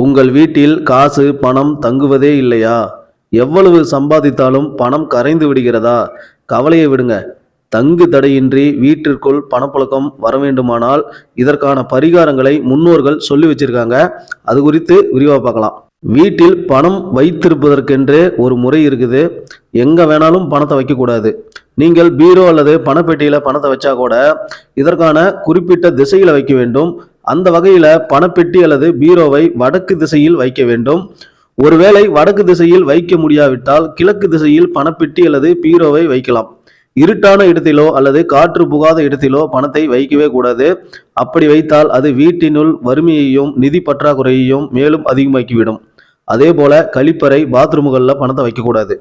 உங்கள் வீட்டில் காசு பணம் தங்குவதே இல்லையா? எவ்வளவு சம்பாதித்தாலும் பணம் கரைந்து விடுகிறதா? கவலையை விடுங்க. தங்கு தடையின்றி வீட்டிற்குள் பணப்புழக்கம் வர வேண்டுமானால் இதற்கான பரிகாரங்களை முன்னோர்கள் சொல்லி வச்சிருக்காங்க. அது குறித்து விரிவாக பார்க்கலாம். வீட்டில் பணம் வைத்திருப்பதற்கென்று ஒரு முறை இருக்குது. எங்கே வேணாலும் பணத்தை வைக்கக்கூடாது. நீங்கள் பீரோ அல்லது பணப்பெட்டியில் பணத்தை வச்சா கூட இதற்கான குறிப்பிட்ட திசையில் வைக்க வேண்டும். அந்த வகையில் பணப்பெட்டி அல்லது பீரோவை வடக்கு திசையில் வைக்க வேண்டும். ஒருவேளை வடக்கு திசையில் வைக்க முடியாவிட்டால் கிழக்கு திசையில் பணப்பெட்டி அல்லது பீரோவை வைக்கலாம். இருட்டான இடத்திலோ அல்லது காற்று புகாத இடத்திலோ பணத்தை வைக்கவே கூடாது. அப்படி வைத்தால் அது வீட்டினுள் வறுமையையும் நிதி பற்றாக்குறையையும் மேலும் அதிகமாக்கிவிடும். அதே போல கழிப்பறை பாத்ரூம்களில் பணத்தை வைக்கக்கூடாது.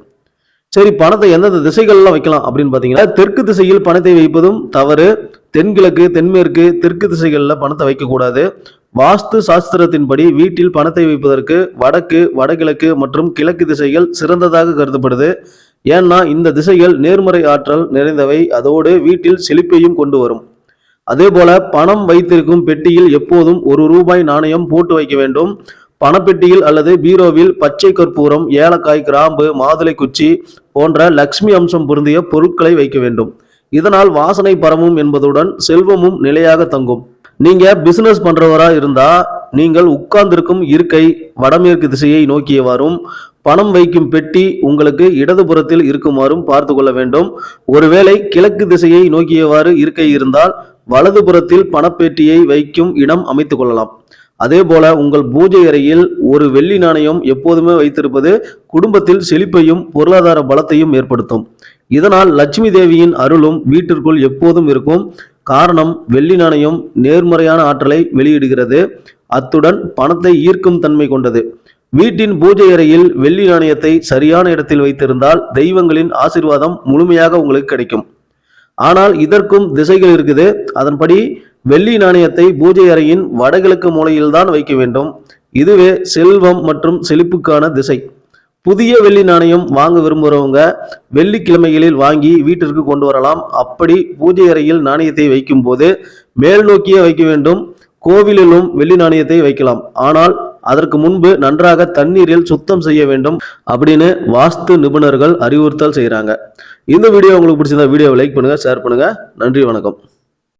சரி பணத்தை எந்தெந்த திசைகள்லாம் வைக்கலாம் அப்படின்னு பார்த்தீங்கன்னா தெற்கு திசையில் பணத்தை வைப்பதும் தவறு. தென்கிழக்கு தென்மேற்கு தெற்கு திசைகளில் பணத்தை வைக்கக்கூடாது. வாஸ்து சாஸ்திரத்தின்படி வீட்டில் பணத்தை வைப்பதற்கு வடக்கு வடகிழக்கு மற்றும் கிழக்கு திசைகள் சிறந்ததாக கருதப்படுது. ஏன்னா இந்த திசைகள் நேர்மறை ஆற்றல் நிறைந்தவை. அதோடு வீட்டில் செழிப்பையும் கொண்டு வரும். அதே போல பணம் வைத்திருக்கும் பெட்டியில் எப்போதும் ஒரு ரூபாய் நாணயம் போட்டு வைக்க வேண்டும். பணப்பெட்டியில் அல்லது பீரோவில் பச்சை கற்பூரம் ஏலக்காய் கிராம்பு மாதுளை குச்சி போன்ற லக்ஷ்மி அம்சம் பொருந்திய பொருட்களை வைக்க வேண்டும். இதனால் வாசனை பரவும் என்பதுடன் செல்வமும் நிலையாக தங்கும். நீங்க பிசினஸ் பண்றவரா இருந்தா நீங்கள் உட்கார்ந்திருக்கும் இருக்கை வடமேற்கு திசையை நோக்கியவாறும் பணம் வைக்கும் பெட்டி உங்களுக்கு இடதுபுறத்தில் இருக்குமாறும் பார்த்து கொள்ள வேண்டும். ஒருவேளை கிழக்கு திசையை நோக்கியவாறு இருக்கை இருந்தால் வலதுபுறத்தில் பணப்பெட்டியை வைக்கும் இடம் அமைத்துக் கொள்ளலாம். அதே போல உங்கள் பூஜை அறையில் ஒரு வெள்ளி நாணயம் எப்போதுமே வைத்திருப்பது குடும்பத்தில் செழிப்பையும் பொருளாதார பலத்தையும் ஏற்படுத்தும். இதனால் லட்சுமி தேவியின் அருளும் வீட்டிற்குள் எப்போதும் இருக்கும். காரணம் வெள்ளி நாணயம் நேர்மறையான ஆற்றலை வெளியிடுகிறது. அத்துடன் பணத்தை ஈர்க்கும் தன்மை கொண்டது. வீட்டின் பூஜை அறையில் வெள்ளி நாணயத்தை சரியான இடத்தில் வைத்திருந்தால் தெய்வங்களின் ஆசிர்வாதம் முழுமையாக உங்களுக்கு கிடைக்கும். ஆனால் இதற்கும் திசைகள் இருக்குது. அதன்படி வெள்ளி நாணயத்தை பூஜை அறையின் வடகிழக்கு மூலையில்தான் வைக்க வேண்டும். இதுவே செல்வம் மற்றும் செழிப்புக்கான திசை. புதிய வெள்ளி நாணயம் வாங்க விரும்புகிறவங்க வெள்ளிக்கிழமைகளில் வாங்கி வீட்டிற்கு கொண்டு வரலாம். அப்படி பூஜை அறையில் நாணயத்தை வைக்கும் போது மேல் நோக்கியே வைக்க வேண்டும். கோவிலிலும் வெள்ளி நாணயத்தை வைக்கலாம். ஆனால் அதற்கு முன்பு நன்றாக தண்ணீரில் சுத்தம் செய்ய வேண்டும் அப்படின்னு வாஸ்து நிபுணர்கள் அறிவுறுத்தல் செய்கிறாங்க இந்த வீடியோ உங்களுக்கு பிடிச்சிருந்தா வீடியோவை லைக் பண்ணுங்கள் ஷேர் பண்ணுங்கள் நன்றி வணக்கம்.